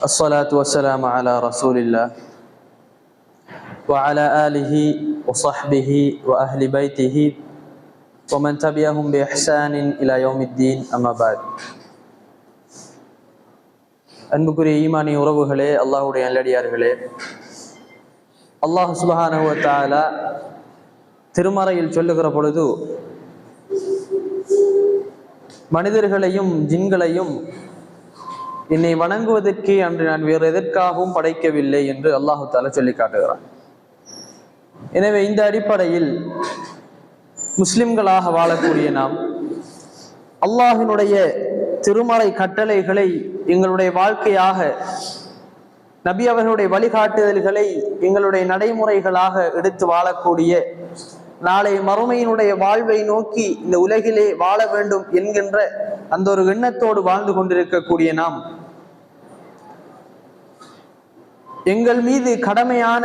الصلاة والسلام على رسول الله وعلى آله وصحبه وأهل بيته ومن تبعهم بإحسان إلى يوم الدين أما بعد அன்புக்குரிய ஈமானி உறவுகளே அல்லாஹுடைய நல்லடியார்களே அல்லாஹ் சுபஹானஹு வ தஆலா திருமறையில் சொல்லுகிற பொழுது மனிதர்களையும் ஜின்களையும் என்னை வணங்குவதற்கு அன்று நான் வேறு எதற்காகவும் படைக்கவில்லை என்று அல்லாஹு தாலா சொல்லி காட்டுகிறான். எனவே இந்த அடிப்படையில் முஸ்லிம்களாக வாழக்கூடிய நாம் அல்லாஹினுடைய திருமறை கட்டளைகளை எங்களுடைய வாழ்க்கையாக நபி அவர்களுடைய வழிகாட்டுதல்களை எங்களுடைய நடைமுறைகளாக எடுத்து வாழக்கூடிய நாளை மறுமையினுடைய வாழ்வை நோக்கி இந்த உலகிலே வாழ வேண்டும் என்கின்ற அந்த ஒரு எண்ணத்தோடு வாழ்ந்து கொண்டிருக்கக்கூடிய நாம் எங்கள் மீது கடமையான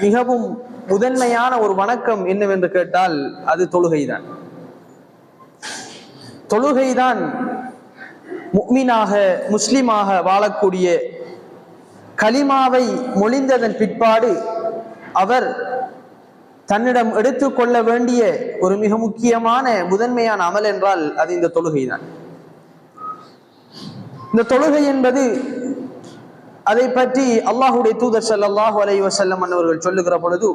மிகவும் முதன்மையான ஒரு வணக்கம் என்னவென்று கேட்டால் அது தொழுகைதான். தொழுகைதான் முக்மீனாக முஸ்லிமாக வாழக்கூடிய கலிமாவை மொழிந்ததன் பிற்பாடு அவர் தன்னிடம் எடுத்துக்கொள்ள வேண்டிய ஒரு மிக முக்கியமான முதன்மையான அமல் என்றால் அது இந்த தொழுகைதான். இந்த தொழுகை என்பது அதை பற்றி அல்லாஹுடைய தூதர் சல்லாஹு அலை வசல்லம் அவர்கள் சொல்லுகிற பொழுது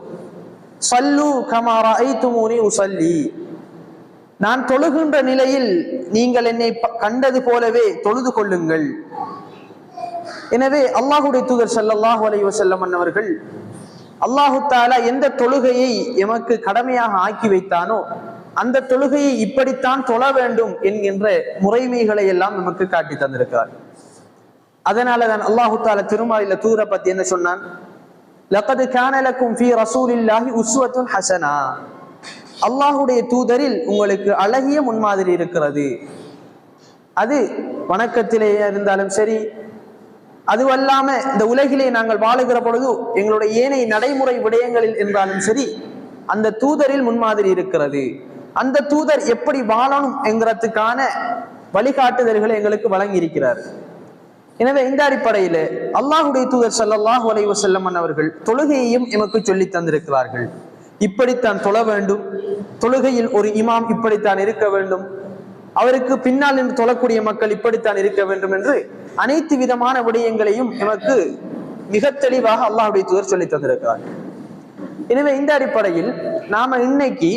சல்லு கமாரா ஐத்துமூனி உசல்லி நான் தொழுகின்ற நிலையில் நீங்கள் என்னை ப- கண்டது போலவே தொழுது கொள்ளுங்கள். எனவே அல்லாஹுடைய தூதர் சல்லாஹு அலை வசல்லம் அவர்கள் அல்லாஹு தாலா எந்த தொழுகையை எமக்கு கடமையாக ஆக்கி வைத்தானோ அந்த தொழுகையை இப்படித்தான் தொழ வேண்டும் என்கின்ற முறைமைகளை எல்லாம் நமக்கு காட்டி தந்திருக்கிறார். அதனால தான் அல்லாஹு தால திருமாலில தூர பத்தி என்ன சொன்னான்? லக்கது கானலக்கும் ஃபீ ரசூலில்லாஹி உஸ்வத்துன் ஹசனா. அல்லாஹுடைய தூதரில் உங்களுக்கு அழகிய முன்மாதிரி இருக்கிறது. அது வணக்கத்திலே இருந்தாலும் சரி அதுவல்லாம இந்த உலகிலே நாங்கள் வாழுகிற பொழுது எங்களுடைய ஏனைய நடைமுறை விடயங்களில் இருந்தாலும் சரி அந்த தூதரில் முன்மாதிரி இருக்கிறது. அந்த தூதர் எப்படி வாழணும் என்கிறதுக்கான வழிகாட்டுதல்களை எங்களுக்கு வழங்கி இருக்கிறார் எனவே இந்த அடிப்படையில அல்லாஹுடைய தூதர் சல்லாஹு அலைவ செல்லமன் அவர்கள் தொழுகையையும் எமக்கு சொல்லி தந்திருக்கிறார்கள். இப்படித்தான் தொழ வேண்டும். தொழுகையில் ஒரு இமாம் இப்படித்தான் இருக்க வேண்டும். அவருக்கு பின்னால் நின்று தொழக்கூடிய மக்கள் இப்படித்தான் இருக்க வேண்டும் என்று அனைத்து விதமான விடயங்களையும் எமக்கு மிக தெளிவாக அல்லாஹுடைய தூதர் சொல்லி தந்திருக்கிறார்கள் எனவே இந்த அடிப்படையில் நாம இன்னைக்கு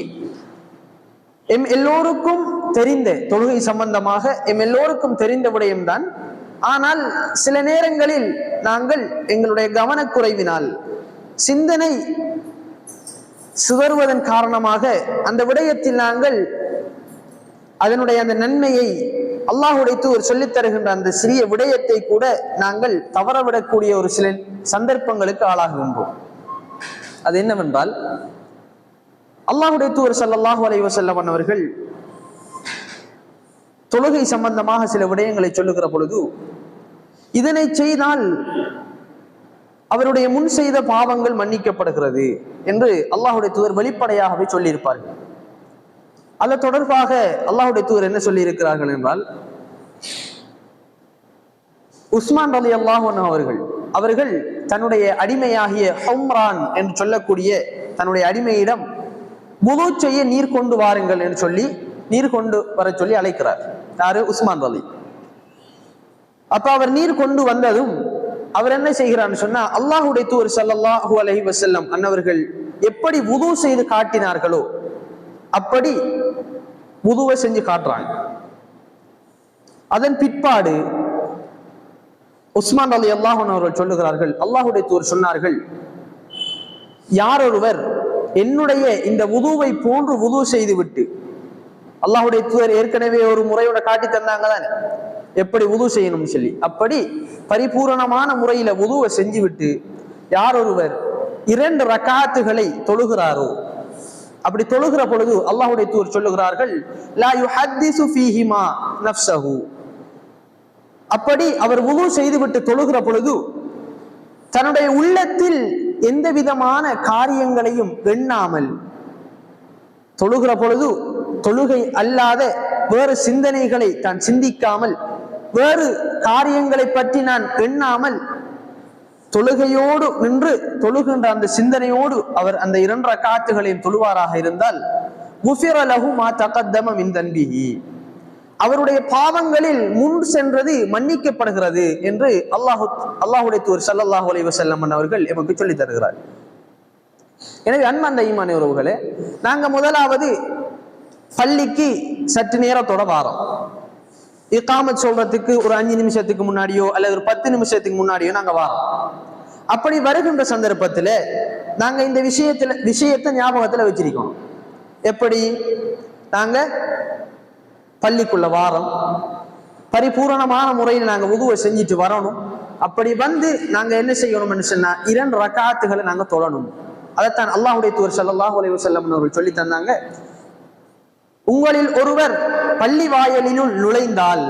எம் எல்லோருக்கும் தெரிந்த தொழுகை சம்பந்தமாக எம் எல்லோருக்கும் தெரிந்த விடயம்தான் ஆனால் சில நேரங்களில் நாங்கள் எங்களுடைய கவனக்குறைவினால் சிந்தனை சுதறுவதன் காரணமாக அந்த விடயத்தில் நாங்கள் அதனுடைய அந்த நன்மையை அல்லாஹுடைத்து ஒரு சொல்லித் தருகின்ற அந்த சிறிய விடயத்தை கூட நாங்கள் தவறவிடக்கூடிய ஒரு சில சந்தர்ப்பங்களுக்கு ஆளாகின்றோம் அது என்னவென்றால் அல்லாஹுடைய தூர் ஸல்லல்லாஹு அலைஹி வஸல்லம் அவர்கள் தொழுகை சம்பந்தமாக சில விடயங்களை சொல்லுகிற பொழுது இதனை செய்தால் அவருடைய முன் செய்த பாவங்கள் மன்னிக்கப்படுகிறது என்று அல்லாஹுடைய தூதர் வெளிப்படையாகவே சொல்லியிருப்பார்கள். அது தொடர்பாக அல்லாஹுடைய தூதர் என்ன சொல்லி இருக்கிறார்கள் என்றால் உஸ்மான் அலி அல்லாஹன் அவர்கள் அவர்கள் தன்னுடைய அடிமையாகிய ஹம்ரான் என்று சொல்லக்கூடிய தன்னுடைய அடிமையிடம் முழு செய்ய நீர் கொண்டு வாருங்கள் என்று சொல்லி நீர் கொண்டு வர சொல்லி அழைக்கிறார். யாரு? உஸ்மான் ரலி அப்ப அவர் நீர் கொண்டு வந்ததும் அவர் என்ன செய்கிறார் சொன்னா அல்லாஹுடைய தூர் சல்லாஹூ அலஹி வசல்லம் அன்னவர்கள் எப்படி உது செய்து காட்டினார்களோ அப்படி உதுவை செஞ்சு காட்டுறாங்க. அதன் பிற்பாடு உஸ்மான் அலி அல்லாஹன் அவர்கள் சொல்லுகிறார்கள் அல்லாஹுடைய தூர் சொன்னார்கள் யார் ஒருவர் என்னுடைய இந்த உதுவை போன்று உது செய்து விட்டு அல்லாஹுடைய தூதர் ஏற்கனவே ஒரு முறையோட காட்டி தந்தாங்க தானே எப்படி உது செய்யணும்னு சொல்லி. அப்படி பரிபூரணமான முறையில உதுவை செஞ்சு விட்டு யார் ஒருவர் இரண்டு ரக்காத்துகளை தொழுகிறாரோ அப்படி தொழுகிற பொழுது அல்லாஹுடைய தூர் சொல்லுகிறார்கள் லா யுஹத்திசு ஃபீஹிமா நஃப்ஸஹு. அப்படி அவர் உது செய்துவிட்டு தொழுகிற பொழுது தன்னுடைய உள்ளத்தில் எந்த விதமான காரியங்களையும் எண்ணாமல் தொழுகிற பொழுது தொழுகை அல்லாத வேறு சிந்தனைகளை தான் சிந்திக்காமல் வேறு காரியங்களை பற்றி நான் எண்ணாமல் தொழுகையோடு நின்று தொழுகின்ற அந்த சிந்தனையோடு அவர் அந்த இரண்டரை காத்துகளையும் தொழுவாராக இருந்தால் குஃபிர மா அவருடைய பாவங்களில் முன் சென்றது மன்னிக்கப்படுகிறது என்று அல்லாஹு அல்லாஹுடைய தூர் சல்லாஹு அலைவ செல்லம்மன் அவர்கள் எமக்கு சொல்லித் தருகிறார். எனவே அன்பந்த ஈமான உறவுகளே நாங்க முதலாவது பள்ளிக்கு சற்று நேரத்தோட வாரோம். இக்காமத் சொல்றதுக்கு ஒரு அஞ்சு நிமிஷத்துக்கு முன்னாடியோ அல்லது ஒரு பத்து நிமிஷத்துக்கு முன்னாடியோ நாங்க வாரோம். அப்படி வருகின்ற சந்தர்ப்பத்துல நாங்க இந்த விஷயத்துல விஷயத்தை ஞாபகத்துல வச்சிருக்கோம். எப்படி? நாங்க பள்ளிக்குள்ள வாரம். பரிபூரணமான முறையில் நாங்க உதுவை செஞ்சுட்டு வரணும். அப்படி வந்து நாங்க என்ன செய்யணும்னு சொன்னா இரண்டு ரக்காத்துகளை நாங்க தொழணும். அதைத்தான் அல்லாஹுடைய தூர் ஸல்லல்லாஹு அலைஹி வஸல்லம் அவர்கள் சொல்லி தந்தாங்க. உங்களில் ஒருவர் பள்ளி வாயலினுள் நுழைந்தால்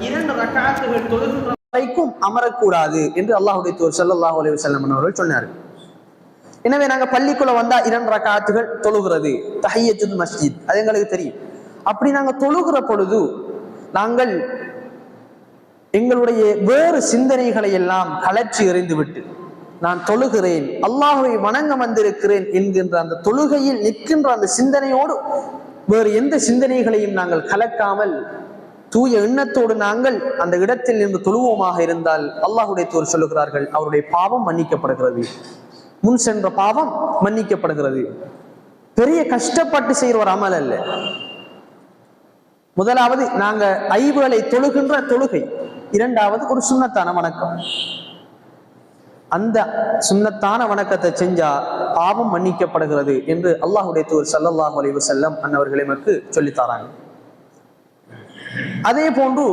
இரண்டு ரக்காத்துகள் தொழுகின்ற வரைக்கும் அமரக்கூடாது என்று அல்லாஹுடைய தூர் அலைஹி வஸல்லம் அவர்கள் சொன்னார்கள் எனவே நாங்க பள்ளிக்குள்ள வந்தா இரண்டு ரக்காத்துகள் தொழுகிறது. தஹியத்துல் மஸ்ஜித். அது எங்களுக்கு தெரியும். அப்படி நாங்க தொழுகிற பொழுது நாங்கள் எங்களுடைய வேறு சிந்தனைகளை எல்லாம் கலற்றி எறிந்துவிட்டு நான் தொழுகிறேன் அல்லாஹுவை வணங்க வந்திருக்கிறேன் என்கின்ற அந்த தொழுகையில் நிற்கின்ற அந்த சிந்தனையோடு வேறு எந்த சிந்தனைகளையும் நாங்கள் கலக்காமல் தூய எண்ணத்தோடு நாங்கள் அந்த இடத்தில் நின்று தொழுவோமாக இருந்தால் அல்லாஹுடைய தூர் சொல்லுகிறார்கள் அவருடைய பாவம் மன்னிக்கப்படுகிறது. முன் சென்ற பாவம் மன்னிக்கப்படுகிறது. பெரிய கஷ்டப்பட்டு செய்கிற ஒரு அமல் அல்ல. முதலாவது நாங்க ஐவுகளை தொழுகின்ற தொழுகை. இரண்டாவது ஒரு சுண்ணத்தான வணக்கம். அந்த சுண்ணத்தான வணக்கத்தை செஞ்சா பாவம் மன்னிக்கப்படுகிறது என்று அல்லாஹுடைய தூர் சல்லாஹ் அலைவு செல்லம் அன்னவர்கள் எமக்கு சொல்லித் தராங்க. அதே போன்று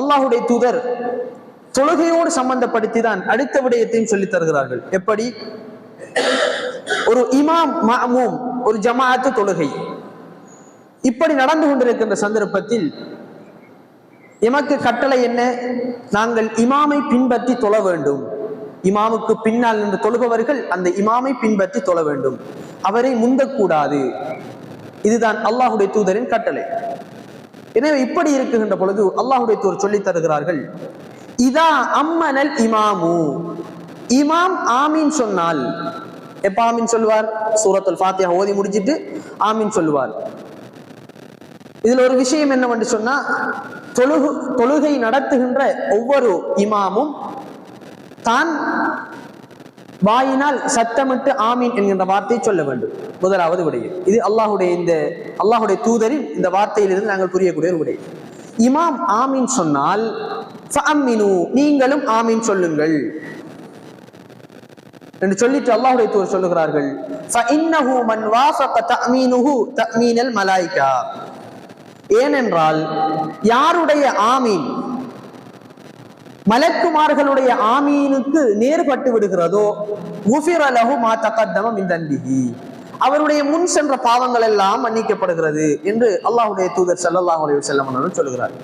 அல்லாஹுடைய தூதர் தொழுகையோடு சம்பந்தப்படுத்தி தான் அடுத்த விடயத்தையும் சொல்லித் தருகிறார்கள். எப்படி? ஒரு இமாம் மஅமூம் ஒரு ஜமாஅத்து தொழுகை. இப்படி நடந்து கொண்டிருக்கின்ற சந்தர்ப்பத்தில் எமக்கு கட்டளை என்ன? நாங்கள் இமாமை பின்பற்றி தொழ வேண்டும். இமாமுக்கு பின்னால் நின்று தொழுபவர்கள் அந்த இமாமை பின்பற்றி தொழ வேண்டும். அவரை முந்தக்கூடாது. இதுதான் அல்லாஹுடைய தூதரின் கட்டளை. எனவே இப்படி இருக்குகின்ற பொழுது அல்லாஹுடைய தூர் சொல்லித் தருகிறார்கள் இதா அம்மனல் இமாமு. இமாம் ஆமீன் சொன்னால் எப்ப ஆமீன் சொல்லுவார் சூரத்துல் ஃபாத்தியா ஓதி முடிச்சிட்டு ஆமீன் சொல்லுவார் இதுல ஒரு விஷயம் என்னவென்று சொன்னா தொழுகு தொழுகை நடத்துகின்ற ஒவ்வொரு இமாமும் தான் வாயினால் சத்தமிட்டு ஆமீன் என்கின்ற வார்த்தையை சொல்ல வேண்டும். முதலாவது விடயம் இது அல்லாஹுடைய இந்த அல்லாஹுடைய தூதரின் இந்த வார்த்தையிலிருந்து நாங்கள் புரியக்கூடிய ஒரு விடயம் இமாம் ஆமீன் சொன்னால் நீங்களும் ஆமீன் சொல்லுங்கள். என்று சொல்லிட்டு அல்லாஹுடைய தூர் சொல்லுகிறார்கள் ஏனென்றால் யாருடைய ஆமீன் மலக்குமார்களுடைய ஆமீனுக்கு நேர்பட்டு விடுகிறதோ உஃபிரலகு மா தக்கத்தமம் மின் அவருடைய முன் சென்ற பாவங்கள் எல்லாம் மன்னிக்கப்படுகிறது என்று அல்லாஹுடைய தூதர் சல்லாஹ் அலைஹி வஸல்லம் சொல்கிறார்.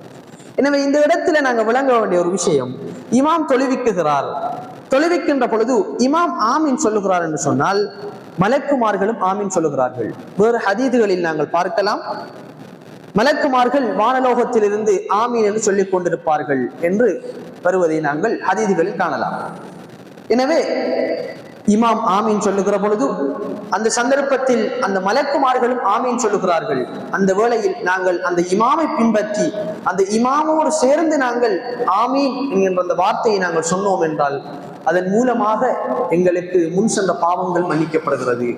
எனவே இந்த இடத்துல நாங்க விளங்க வேண்டிய ஒரு விஷயம் இமாம் தொழுவிக்குகிறார். தொழுவிக்கின்ற பொழுது இமாம் ஆமீன் சொல்லுகிறார் என்று சொன்னால் மலக்குமார்களும் ஆமீன் சொல்லுகிறார்கள். வேறு ஹதீதுகளில் நாங்கள் பார்க்கலாம். மலக்குமார்கள் வானலோகத்திலிருந்து ஆமீன் என்று சொல்லிக் கொண்டிருப்பார்கள் என்று வருவதை நாங்கள் ஹதீதுகளில் காணலாம். எனவே இமாம் ஆமீன் சொல்லுகிற பொழுது அந்த சந்தர்ப்பத்தில் அந்த மலக்குமார்களும் ஆமீன் சொல்லுகிறார்கள். அந்த வேளையில் நாங்கள் அந்த இமாமை பின்பற்றி அந்த இமாமோடு சேர்ந்து நாங்கள் ஆமீன் என்கின்ற அந்த வார்த்தையை நாங்கள் சொன்னோம் என்றால் அதன் மூலமாக எங்களுக்கு முன் சென்ற பாவங்கள் மன்னிக்கப்படுகிறது.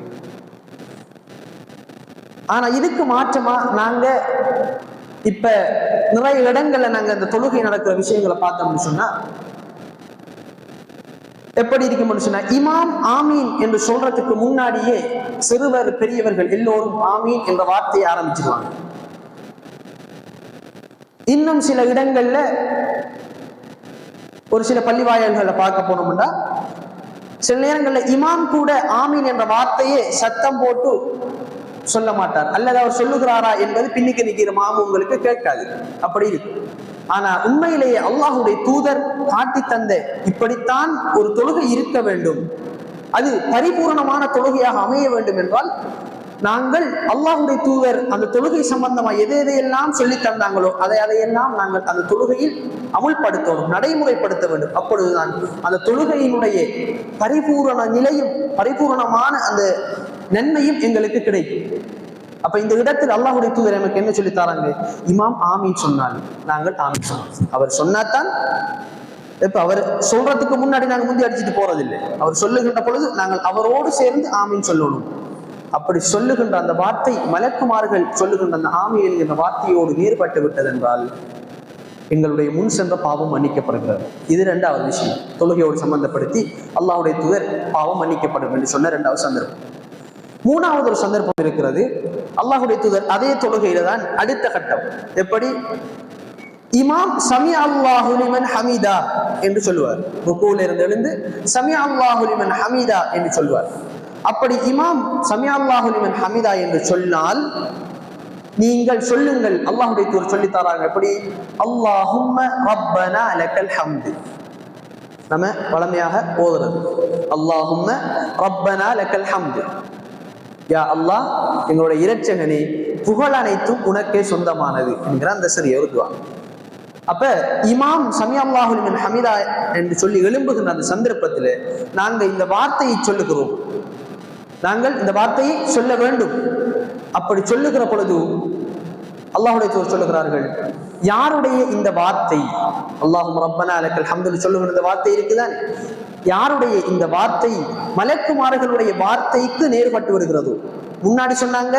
ஆனா இதுக்கு மாற்றமா நாங்க இப்ப நிறைய இடங்கள்ல நாங்க இந்த தொழுகை நடக்கிற விஷயங்களை பார்த்தோம்னு சொன்னா எப்படி இருக்கும்னு சொன்னா இமாம் ஆமீன் என்று சொல்றதுக்கு முன்னாடியே சிறுவர் பெரியவர்கள் எல்லோரும் ஆமீன் என்ற வார்த்தையை ஆரம்பிச்சிருவாங்க. இன்னும் சில இடங்கள்ல ஒரு சில பள்ளிவாயல்களை பார்க்க போனோம்னா சில நேரங்கள்ல இமாம் கூட ஆமீன் என்ற வார்த்தையே சத்தம் போட்டு சொல்ல மாட்டார். அல்லது அவர் சொல்லுகிறாரா என்பது பின்னிக்கு நிற்கிற மாமு உங்களுக்கு கேட்காது. அப்படி இருக்கு. ஆனா உண்மையிலேயே அல்லாஹுடைய தூதர் காட்டி தந்த இப்படித்தான் ஒரு தொழுகை இருக்க வேண்டும். அது பரிபூர்ணமான தொழுகையாக அமைய வேண்டும் என்றால் நாங்கள் அல்லாஹுடைய தூதர் அந்த தொழுகை சம்பந்தமா எதை எதையெல்லாம் சொல்லி தந்தாங்களோ அதை அதையெல்லாம் நாங்கள் அந்த தொழுகையில் அமுல்படுத்தணும் நடைமுறைப்படுத்த வேண்டும். அப்பொழுதுதான் அந்த தொழுகையினுடைய பரிபூரண நிலையும் பரிபூரணமான அந்த நன்மையும் எங்களுக்கு கிடைக்கும். அப்ப இந்த இடத்தில் அல்லாஹுடைய தூதர் நமக்கு என்ன சொல்லி தராங்க? இமாம் ஆமின்னு சொன்னாங்க நாங்கள் ஆமின் சொன்னோம். அவர் சொன்னாதான் இப்ப அவர் சொல்றதுக்கு முன்னாடி நாங்க முந்தி அடிச்சுட்டு போறதில்லை. அவர் சொல்லுகின்ற பொழுது நாங்கள் அவரோடு சேர்ந்து ஆமீன் சொல்லணும். அப்படி சொல்லுகின்ற அந்த வார்த்தை மலக்குமார்கள் சொல்லுகின்ற அந்த ஆமி என்கின்ற வார்த்தையோடு நேர்பட்டு விட்டது என்றால் எங்களுடைய முன் சென்ற பாவம் மன்னிக்கப்படுகிறது. இது ரெண்டாவது விஷயம். தொழுகையோடு சம்பந்தப்படுத்தி அல்லாவுடைய துயர் பாவம் மன்னிக்கப்படும் என்று சொன்ன ரெண்டாவது சந்தர்ப்பம். மூணாவது ஒரு சந்தர்ப்பம் இருக்கிறது. அல்லாஹுடைய தூதர் அதே தொழுகையில தான் அடுத்த கட்டம். எப்படி? இமாம் சமி அல்லாஹுலிமன் ஹமீதா என்று சொல்லுவார். ருக்கூல இருந்து எழுந்து சமி அல்லாஹுலிமன் ஹமீதா என்று சொல்வார் அப்படி இமாம் சமி அல்லாஹுலிமன் ஹமீதா என்று சொன்னால் நீங்கள் சொல்லுங்கள் அல்லாஹுடைய தூர் சொல்லி தராங்க. எப்படி? அல்லாஹும் ரப்பனா லக்கல் ஹம்து. நம்ம வளமையாக ஓதுறது. அல்லாஹும் ரப்பனா லக்கல் ஹம்து. யா அல்லாஹ் எங்களுடைய இரட்சகனே புகழ் அனைத்தும் உனக்கே சொந்தமானது என்கிற அந்த சிறிய அப்ப இமாம் சமி அல்லாஹுலிமன் ஹமிதா என்று சொல்லி எழும்புகின்ற அந்த சந்தர்ப்பத்தில் நாங்கள் இந்த வார்த்தையை சொல்லுகிறோம். நாங்கள் இந்த வார்த்தையை சொல்ல வேண்டும். அப்படி சொல்லுகிற பொழுது அல்லாஹுடைய தூர் சொல்லுகிறார்கள் யாருடைய இந்த வார்த்தை? அல்லாஹும் ரப்பனா அலக்கல் ஹம்துல் சொல்லுகிற இந்த வார்த்தை இருக்குதான்? யாருடைய இந்த வார்த்தை மலக்குமார்களுடைய வார்த்தைக்கு நேர்பட்டு வருகிறதோ? முன்னாடி சொன்னாங்க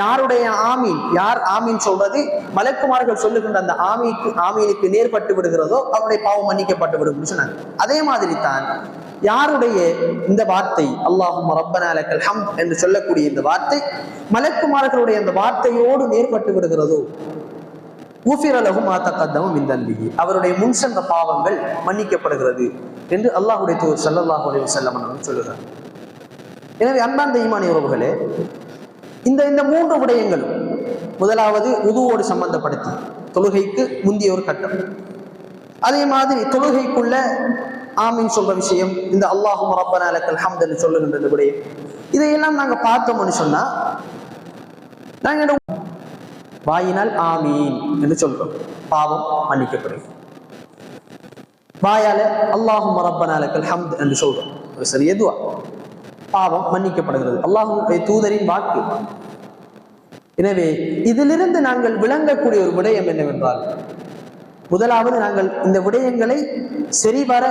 யாருடைய ஆமீன்? யார் ஆமீன் சொல்றது? மலக்குமார்கள் சொல்லுகின்ற அந்த ஆமீக்கு ஆமீனுக்கு நேர்பட்டு விடுகிறதோ அவருடைய பாவம் மன்னிக்கப்பட்டு விடும் சொன்னாங்க. அதே மாதிரி தான் யாருடைய இந்த வார்த்தை அல்லாஹும் ரப்பனாலக்கல் ஹம் என்று சொல்லக்கூடிய இந்த வார்த்தை மலக்குமார்களுடைய அந்த வார்த்தையோடு நேர்பட்டு விடுகிறதோ? ஊஃபிரலகும் ஆத்தக்கத்தமும் இந்த அவருடைய முன் சென்ற பாவங்கள் மன்னிக்கப்படுகிறது என்று அல்லாஹுடைய தூர் சல்லல்லாஹு அலி வஸல்லம் அவர்கள் சொல்லுகிறார் எனவே அன்பார்ந்த ஈமானிய உறவுகளே இந்த இந்த மூன்று விடயங்களும் முதலாவது உதுவோடு சம்பந்தப்படுத்தி தொழுகைக்கு முந்திய ஒரு கட்டம். அதே மாதிரி தொழுகைக்குள்ள ஆமீன் சொல்ற விஷயம் இந்த அல்லாஹும் ரப்பன அலக்கல் ஹம்த் என்று சொல்லுகின்ற விடயம். இதையெல்லாம் நாங்க பார்த்தோம்னு சொன்னா நாங்க என்ன வாயினால் ஆமீன் என்று சொல்றோம். பாவம் மன்னிக்கப்படுகிறது. வாயால அல்லாஹும் ரப்பனா ஹம்த் என்று சொல்றோம். ஒரு சிறிய துவா பாவம் மன்னிக்கப்படுகிறது. அல்லாஹுடைய தூதரின் வாக்கு. எனவே இதிலிருந்து நாங்கள் விளங்கக்கூடிய ஒரு விடயம் என்னவென்றால் முதலாவது நாங்கள் இந்த விடயங்களை சரிவர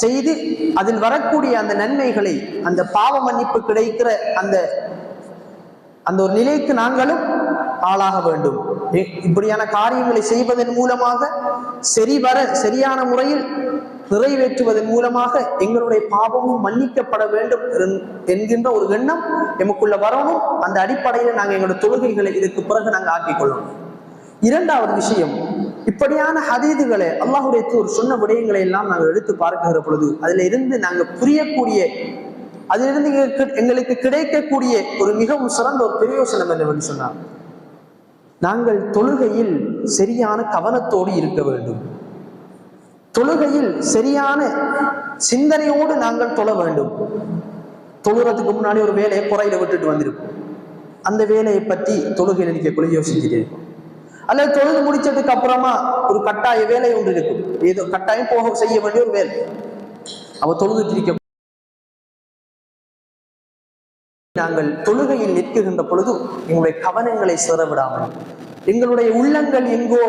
செய்து அதில் வரக்கூடிய அந்த நன்மைகளை அந்த பாவ மன்னிப்பு கிடைக்கிற அந்த அந்த ஒரு நிலைக்கு நாங்களும் ஆளாக வேண்டும். இப்படியான காரியங்களை செய்வதன் மூலமாக சரிவர சரியான முறையில் நிறைவேற்றுவதன் மூலமாக எங்களுடைய பாவமும் மன்னிக்கப்பட வேண்டும் என்- என்கின்ற ஒரு எண்ணம் எமக்குள்ள வரணும். அந்த அடிப்படையில் நாங்கள் எங்களுடைய தொழுகைகளை இதுக்கு பிறகு நாங்கள் ஆக்கிக் கொள்ளணும் இரண்டாவது விஷயம் இப்படியான ஹதீதுகளை அல்லாஹுடைய தூர் சொன்ன விடயங்களை எல்லாம் நாங்கள் எடுத்து பார்க்கிற பொழுது அதுல இருந்து நாங்கள் புரியக்கூடிய அதிலிருந்து எங்களுக்கு- எங்களுக்கு கிடைக்கக்கூடிய ஒரு மிகவும் சிறந்த ஒரு பிரயோசனம் என்னவென்று சொன்னார் நாங்கள் தொழுகையில் சரியான கவனத்தோடு இருக்க வேண்டும். தொழுகையில் சரியான சிந்தனையோடு நாங்கள் தொழ வேண்டும். தொழுறதுக்கு முன்னாடி ஒரு வேலையை குறையில விட்டுட்டு வந்திருப்போம். அந்த வேலையை பற்றி தொழுகையில் நிற்கக்குள்ள யோசிச்சுட்டே இருக்கும் அல்லது தொழுது முடிச்சதுக்கு அப்புறமா ஒரு கட்டாய வேலை ஒன்று இருக்கும். ஏதோ கட்டாயம் போக செய்ய வேண்டிய ஒரு வேலை. அவ தொழுதுட்டு இருக்க நாங்கள் தொழுகையில் நிற்கின்ற பொழுது எங்களுடைய கவனங்களை சிறவிடாமல் எங்களுடைய உள்ளங்கள் எங்கோ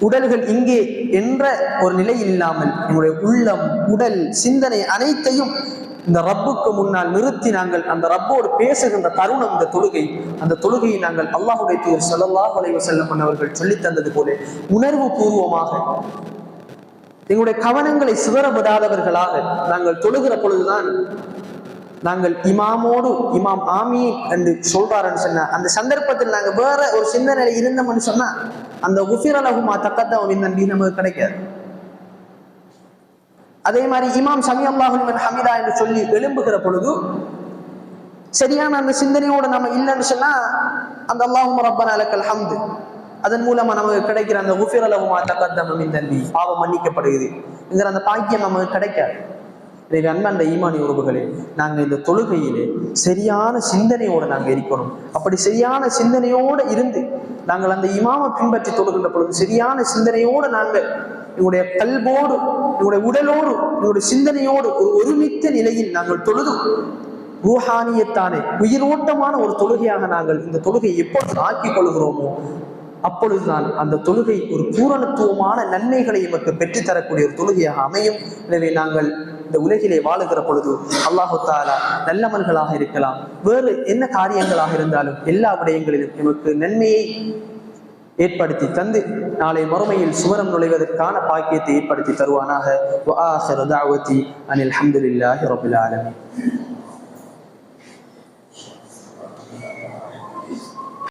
உடல்கள் இங்கே என்ற ஒரு நிலை இல்லாமல் எங்களுடைய உள்ளம் உடல் சிந்தனை அனைத்தையும் இந்த ரப்புக்கு முன்னால் நிறுத்தி நாங்கள் அந்த ரப்போடு பேசுகின்ற தருணம் இந்த தொழுகை. அந்த தொழுகையை நாங்கள் அல்லாஹுடைய தூர் ஸல்லல்லாஹு அலைஹி செல்லம் அவர்கள் சொல்லித் தந்தது போல உணர்வு பூர்வமாக எங்களுடைய கவனங்களை சிதறப்படாதவர்களாக நாங்கள் தொழுகிற பொழுதுதான் நாங்கள் இமாமோடு இமாம் ஆமி என்று சொல்றாருன்னு சொன்ன அந்த சந்தர்ப்பத்தில் நாங்கள் வேற ஒரு சிந்தனையில இருந்தோம்னு சொன்னா அந்த உஃபிரலகுமா தக்கத்த நம்பி நமக்கு கிடைக்காது. அதே மாதிரி இமாம் சமி அல்லாஹுலிமன் ஹமிதா என்று சொல்லி எழும்புகிற பொழுது சரியான அந்த சிந்தனையோட நம்ம இல்லைன்னு சொன்னா அந்த அல்லாஹும் ரப்பனா அலக்கல் ஹம்து. அதன் மூலமா நமக்கு கிடைக்கிற அந்த உஃபிரலகுமா தக்கத்தம் நம்பி பாவம் மன்னிக்கப்படுகிறது. என்கிற அந்த பாக்கியம் நமக்கு கிடைக்காது. எனவே அன்பாண்ட ஈமானி உறவுகளே நாங்கள் இந்த தொழுகையிலே சரியான சிந்தனையோடு நாங்கள் இருக்கணும். அப்படி சரியான சிந்தனையோடு இருந்து நாங்கள் அந்த இமாமை பின்பற்றி தொழுகின்ற பொழுது சரியான சிந்தனையோடு நாங்கள் எங்களுடைய கல்வோடு எங்களுடைய உடலோடு எங்களுடைய சிந்தனையோடு ஒரு ஒருமித்த நிலையில் நாங்கள் தொழுதும். ரூஹானியத்தானே உயிரோட்டமான ஒரு தொழுகையாக நாங்கள் இந்த தொழுகையை எப்பொழுது ஆக்கிக் கொள்கிறோமோ அப்பொழுதுதான் அந்த தொழுகை ஒரு பூரணத்துவமான நன்மைகளை எமக்கு பெற்றுத்தரக்கூடிய ஒரு தொழுகையாக அமையும். எனவே நாங்கள் இந்த உலகிலே வாழுகிற பொழுது அல்லாஹு தாலா நல்லமல்களாக இருக்கலாம். வேறு என்ன காரியங்களாக இருந்தாலும் எல்லா விடயங்களிலும் எமக்கு நன்மையை ஏற்படுத்தி தந்து நாளை மறுமையில் சுவரம் நுழைவதற்கான பாக்கியத்தை ஏற்படுத்தி தருவானாக. அனில் அஹமதுல்லாஹி ரபுல் ஆலமீன்.